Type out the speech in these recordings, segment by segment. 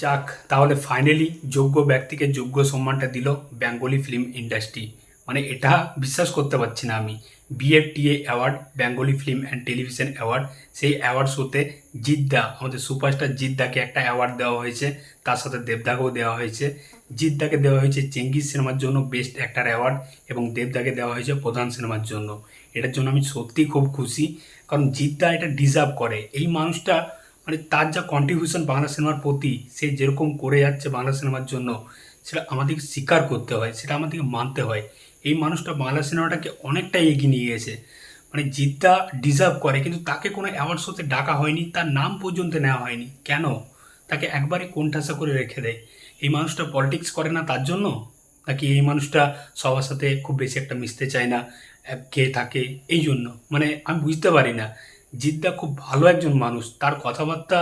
যাক, তাহলে ফাইনালি যোগ্য ব্যক্তিকে যোগ্য সম্মানটা দিল বেঙ্গলি ফিল্ম ইন্ডাস্ট্রি মানে এটা বিশ্বাস করতে পারছি না আমি। BFTA award Bengali film and television award সেই অ্যাওয়ার্ড শোতে জিদ্দা, আমাদের সুপারস্টার জিদ্দাকে একটা অ্যাওয়ার্ড দেওয়া হয়েছে। তার সাথে দেবদাকেও দেওয়া হয়েছে। জিদ্দাকে দেওয়া হয়েছে চেঙ্গিস সিনেমার জন্য বেস্ট অ্যাক্টার অ্যাওয়ার্ড এবং দেবদাকে দেওয়া হয়েছে প্রধান সিনেমার জন্য। এটার জন্য আমি সত্যিই খুব খুশি। কারণ জিদ্দা এটা ডিজার্ভ করে। এই মানুষটা মানে তার যা কন্ট্রিবিউশন বাংলা সিনেমার প্রতি সে যেরকম করে যাচ্ছে বাংলা সিনেমার জন্য, সেটা আমাদেরকে স্বীকার করতে হয়, সেটা আমাদেরকে মানতে হয়। এই মানুষটা বাংলা সিনেমাটাকে অনেকটাই এগিয়ে নিয়ে গেছে। মানে জিদ্দা ডিজার্ভ করে, কিন্তু তাকে কোনো অ্যাওয়ার্ড শোতে ডাকা হয়নি, তার নাম পর্যন্ত নেওয়া হয়নি। কেন? তাকে একবারে কোণঠাসা করে রেখে দেয়। এই মানুষটা পলিটিক্স করে না তার জন্য? নাকি এই মানুষটা সবার সাথে খুব বেশি একটা মিশতে চায় না, কে থাকে? এই জন্য। মানে আমি বুঝতে পারি না। জিদ্দা খুব ভালো একজন মানুষ। তার কথাবার্তা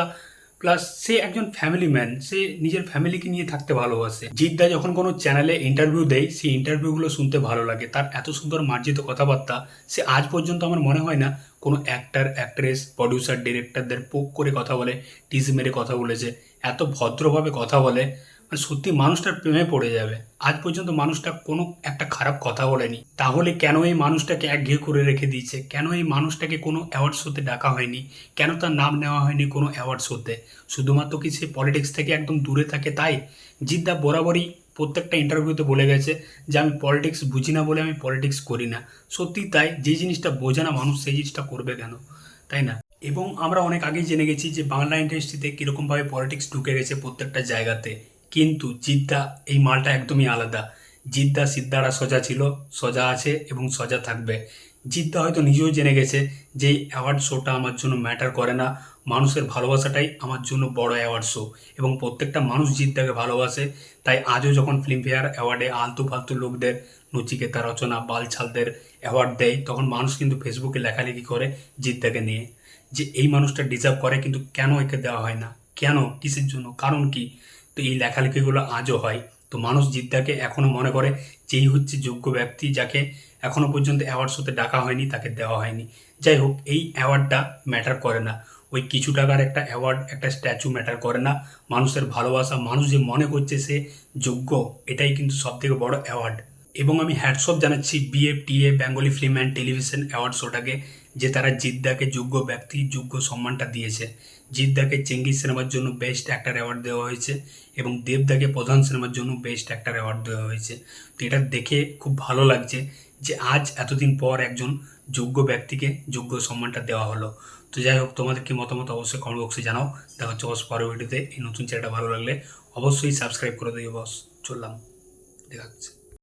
প্লাস সে একজন ফ্যামিলি ম্যান সে নিজের ফ্যামিলিকে নিয়ে থাকতে ভালোবাসে। জিদ্দা যখন কোনো চ্যানেলে ইন্টারভিউ দেয়, সেই ইন্টারভিউগুলো শুনতে ভালো লাগে। তার এত সুন্দর মার্জিত কথাবার্তা, সে আজ পর্যন্ত আমার মনে হয় না কোনো অ্যাক্টার অ্যাক্ট্রেস প্রডিউসার ডিরেক্টরদের পোক করে কথা বলে টিজ মেরে কথা বলেছে, এত ভদ্রভাবে কথা বলে। মানে সত্যি মানুষটার প্রেমে পড়ে যাবে। আজ পর্যন্ত মানুষটা কোনো একটা খারাপ কথা বলেনি। তাহলে কেন এই মানুষটাকে একঘেয়ে করে রেখে দিয়েছে? কেন এই মানুষটাকে কোনো অ্যাওয়ার্ড শোতে ডাকা হয়নি? কেন তার নাম নেওয়া হয়নি কোনো অ্যাওয়ার্ড শোতে শুধুমাত্র কি সে পলিটিক্স থেকে একদম দূরে থাকে তাই? জিদ্দা বরাবরই প্রত্যেকটা ইন্টারভিউতে বলে গেছে যে, আমি পলিটিক্স বুঝি না বলে আমি পলিটিক্স করি না। সত্যি তাই, যে জিনিসটা বোঝে না মানুষ সেই জিনিসটা করবে কেন? তাই না? এবং আমরা অনেক আগেই জেনে গেছি যে, বাংলা ইন্ডাস্ট্রিতে কীরকমভাবে পলিটিক্স ঢুকে গেছে প্রত্যেকটা জায়গাতে। কিন্তু জিদ্দা এই মালটা একদমই আলাদা। জিদ্দা সিদ্দারা সোজা ছিল, সোজা আছে এবং সোজা থাকবে। জিদ্দা হয়তো নিজেও জেনে গেছে যে এই অ্যাওয়ার্ড শোটা আমার জন্য ম্যাটার করে না। মানুষের ভালোবাসাটাই আমার জন্য বড় অ্যাওয়ার্ড শো এবং প্রত্যেকটা মানুষ জিদ্দাকে ভালোবাসে। তাই আজও যখন ফিল্মফেয়ার অ্যাওয়ার্ডে আলতু ফালতু লোকদের, নচিকেতা রচনা, বালছালদের অ্যাওয়ার্ড দেয়, তখন মানুষ কিন্তু ফেসবুকে লেখালেখি করে জিদ্দাকে নিয়ে। যে এই মানুষটা ডিজার্ভ করে কিন্তু কেন একে দেওয়া হয় না? কেন? কিসের জন্য? কারণ কি? তো এই লেখালেখিগুলো আজও হয়। তো মানুষ জিদ্দাকে এখনও মনে করে যেই হচ্ছে যোগ্য ব্যক্তি যাকে এখনও পর্যন্ত অ্যাওয়ার্ড শোতে ডাকা হয়নি, তাকে দেওয়া হয়নি। যাই হোক, এই অ্যাওয়ার্ডটা ম্যাটার করে না। ওই কিছু টাকার একটা অ্যাওয়ার্ড, একটা স্ট্যাচু ম্যাটার করে না। মানুষের ভালোবাসা, মানুষ যে মনে করছে সে যোগ্য, এটাই কিন্তু সবথেকে বড় অ্যাওয়ার্ড। এবং আমি হ্যাটসঅপ জানাচ্ছি BFTA Bengali film and television award শোটাকে যে তারা জিদ্দাকে যোগ্য ব্যক্তি, যোগ্য সম্মানটা দিয়েছে। জিদ্দাকে চেঙ্গিস সিনেমার জন্য বেস্ট অ্যাক্টার অ্যাওয়ার্ড দেওয়া হয়েছে এবং দেবদাকে প্রধান সিনেমার জন্য বেস্ট অ্যাক্টার অ্যাওয়ার্ড দেওয়া হয়েছে। তো এটা দেখে খুব ভালো লাগছে যে আজ এতদিন পর একজন যোগ্য ব্যক্তিকে যোগ্য সম্মানটা দেওয়া হলো। তো যাই হোক, তোমাদের কি মতামত অবশ্যই কমেন্ট বক্সে জানাও। দেখা হচ্ছে বস পরের ভিডিওতে এই নতুন চ্যানেলটা ভালো লাগলে অবশ্যই সাবস্ক্রাইব করে দিও বস চললাম। দেখা হচ্ছে।